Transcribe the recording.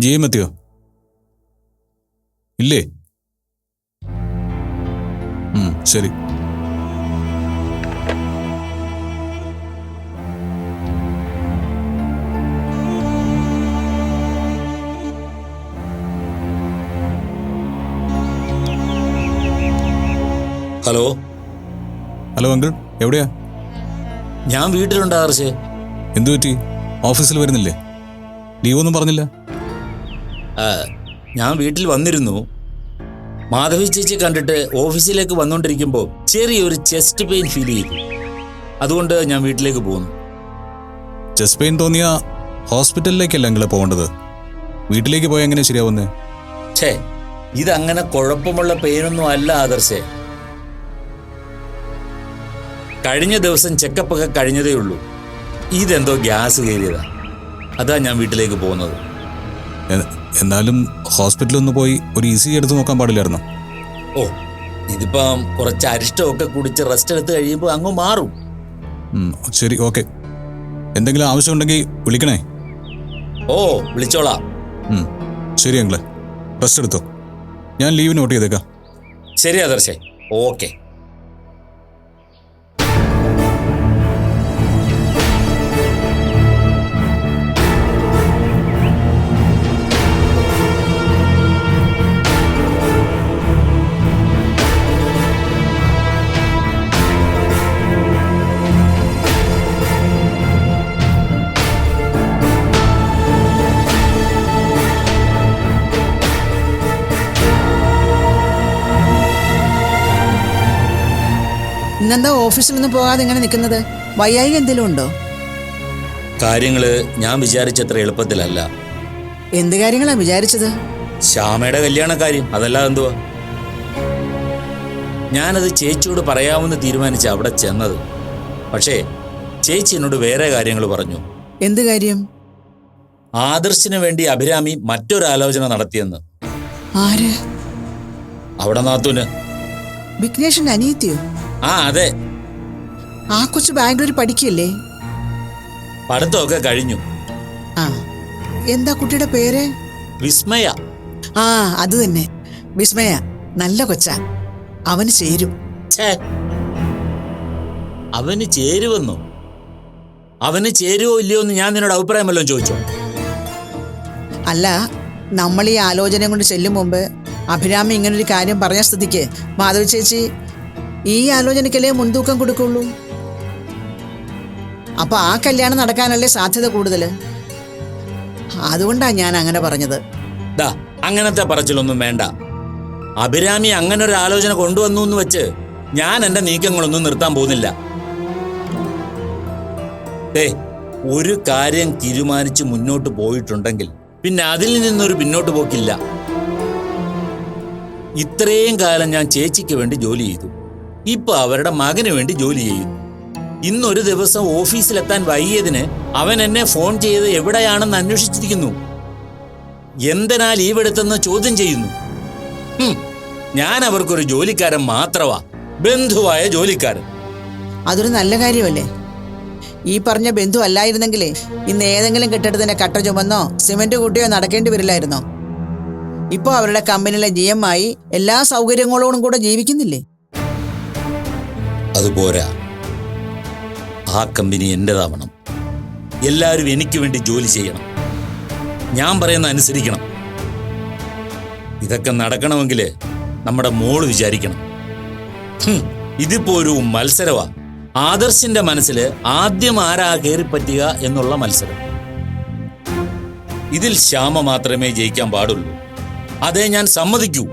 G മത്യോ? എത്തിയോ ഇല്ലേ ശരി. ഹലോ? Hello uncle. എവിടെയാ? ഞാൻ വീട്ടിലുണ്ട് ആർഷേ. എന്തു പറ്റി? ഓഫീസിൽ വരുന്നില്ലേ? ലീവൊന്നും പറഞ്ഞില്ല? ഞാൻ വീട്ടിൽ വന്നിരുന്നു. മാധവി ചേച്ചി കണ്ടിട്ട് ഓഫീസിലേക്ക് വന്നുകൊണ്ടിരിക്കുമ്പോൾ ചെറിയൊരു ചെസ്റ്റ് പെയിൻ ഫീൽ ചെയ്തു. അതുകൊണ്ട് ഞാൻ വീട്ടിലേക്ക് പോകുന്നു ചെസ്റ്റ് പെയിൻ തോന്നിയ ഹോസ്പിറ്റലിലേക്കല്ല നിങ്ങൾ പോകേണ്ടത്? വീട്ടിലേക്ക് പോയാൽ എങ്ങനെ ശരിയാവുന്നേ? ഛേ ഇതങ്ങനെ കുഴപ്പമുള്ള പെയിനൊന്നും അല്ല ആദർശേ. കഴിഞ്ഞ ദിവസം ചെക്കപ്പ് ഒക്കെ കഴിഞ്ഞതേ ഉള്ളൂ. ഇതെന്തോ ഗ്യാസ് കയറിയതാ. അതാ ഞാൻ വീട്ടിലേക്ക് പോകുന്നത്. എന്നാലും ഹോസ്പിറ്റലിൽ ഒന്ന് പോയി ഒരു ഇ സി എടുത്ത് നോക്കാൻ പാടില്ലായിരുന്നു? ഓ ഇതിപ്പം കുറച്ച് അരിഷ്ടമൊക്കെ കുടിച്ച് റെസ്റ്റ് എടുത്ത് കഴിയുമ്പോൾ അങ്ങ് മാറും. ശരി ഓക്കെ. എന്തെങ്കിലും ആവശ്യമുണ്ടെങ്കിൽ വിളിക്കണേ. ഓ വിളിച്ചോളാം. ശരി അങ്കിളെ. റെസ്റ്റ് എടുത്തോ. ഞാൻ ലീവ് നോട്ട് ചെയ്തേക്കാം. ശരി ആദർശേ. ഓക്കെ. ഇന്നെന്താ ഓഫീസിലൊന്നും പോകാതെ ഇങ്ങനെ നിൽക്കുന്നത്? വയ്യായി എന്തെങ്കിലും ഉണ്ടോ? കാര്യങ്ങൾ ഞാൻ വിചാരിച്ചത്ര എളുപ്പത്തിലല്ല. എന്ത് കാര്യങ്ങളാ വിചാരിച്ചത്? ശ്യാമയുടെ കല്യാണ കാര്യം അതല്ലാതെ എന്തുവാ? ഞാനത് ചേച്ചിയോട് പറയാമെന്ന് തീരുമാനിച്ച അവിടെ ചെന്നത്. പക്ഷേ ചേച്ചി എന്നോട് വേറെ കാര്യങ്ങൾ പറഞ്ഞു. എന്ത് കാര്യം? ആദർശിന് വേണ്ടി അഭിരാമി മറ്റൊരാലോചന നടത്തിയെന്ന്. ആര്? അവിടെ നാത്തൂന്. വിഘ്നേഷിന്റെ അനിയത്തിയോ? ആ അതെ. ആ കൊച്ചു ബാംഗ്ലൂർ പഠിക്കില്ലേ പഠിത്തമൊക്കെ കഴിഞ്ഞു. ആ. എന്താ കുട്ടിയുടെ പേര്? വിസ്മയ. ആ അത് തന്നെ. വിസ്മയ നല്ല കൊച്ചാ. അവന് ചേരും. ഛേ. അവന് ചേരുവെന്നോ? അവന് ചേരുവോ ഇല്ലയോ എന്ന് ഞാൻ നിന്നോട് അഭിപ്രായം വല്ലതും ചോദിച്ചോ? അല്ല നമ്മൾ ഈ ആലോചന കൊണ്ട് ചെല്ലും മുമ്പ് അഭിരാമി ഇങ്ങനൊരു കാര്യം പറഞ്ഞ സ്ഥിതിക്ക് മാധവ ചേച്ചി ഈ ആലോചനയ്ക്കല്ലേ മുൻതൂക്കം കൊടുക്കുള്ളൂ? അപ്പൊ ആ കല്യാണം നടക്കാനല്ലേ സാധ്യത കൂടുതൽ അതുകൊണ്ടാ ഞാൻ അങ്ങനെ പറഞ്ഞത്. ദാ അങ്ങനത്തെ പറച്ചിലൊന്നും വേണ്ട. അഭിരാമി അങ്ങനെ ഒരു ആലോചന കൊണ്ടുവന്നു എന്ന് വെച്ച് ഞാൻ എന്റെ നീക്കങ്ങളൊന്നും നിർത്താൻ പോകുന്നില്ല. ഒരു കാര്യം തീരുമാനിച്ച് മുന്നോട്ട് പോയിട്ടുണ്ടെങ്കിൽ പിന്നെ അതിൽ നിന്നൊരു പിന്നോട്ട് പോക്കില്ല. ഇത്രയും കാലം ഞാൻ ചേച്ചിക്ക് വേണ്ടി ജോലി ചെയ്തു. ഇപ്പൊ അവരുടെ മകന് വേണ്ടി ജോലി ചെയ്യുന്നു ഇന്നൊരു ദിവസം ഓഫീസിലെത്താൻ വൈകിയതിന് അവൻ എന്നെ ഫോൺ ചെയ്ത് എവിടെയാണെന്ന് അന്വേഷിച്ചിരിക്കുന്നു. എന്തിനാ ലീവ് ചോദ്യം ചെയ്യുന്നു. ഞാൻ അവർക്കൊരു ജോലിക്കാരൻ മാത്രമാ ബന്ധുവായ ജോലിക്കാരൻ. അതൊരു നല്ല കാര്യമല്ലേ? ഈ പറഞ്ഞ ബന്ധു അല്ലായിരുന്നെങ്കിലേ ഇന്ന് ഏതെങ്കിലും കെട്ടിടത്തിന്റെ കട്ട ചുമന്നോ സിമെന്റ് കൂട്ടിയോ നടക്കേണ്ടി വരില്ലായിരുന്നോ? ഇപ്പോൾ അവരുടെ കമ്പനിയിലെ ജി എം ആയി എല്ലാ സൗകര്യങ്ങളോടും കൂടെ ജീവിക്കുന്നില്ലേ? അതുപോരാ. ആ കമ്പനി എന്റെതാവണം എല്ലാവരും എനിക്ക് വേണ്ടി ജോലി ചെയ്യണം. ഞാൻ പറയുന്ന അനുസരിക്കണം. ഇതൊക്കെ നടക്കണമെങ്കിൽ നമ്മുടെ മോൾ വിചാരിക്കണം. ഇതിപ്പോ ഒരു മത്സരമാ ആദർശിന്റെ മനസ്സിൽ ആദ്യം ആരാ കയറി കയറിപ്പറ്റുക എന്നുള്ള മത്സരം. ഇതിൽ ശ്യാമ മാത്രമേ ജയിക്കാൻ പാടുള്ളൂ. അതേ ഞാൻ സമ്മതിക്കൂ.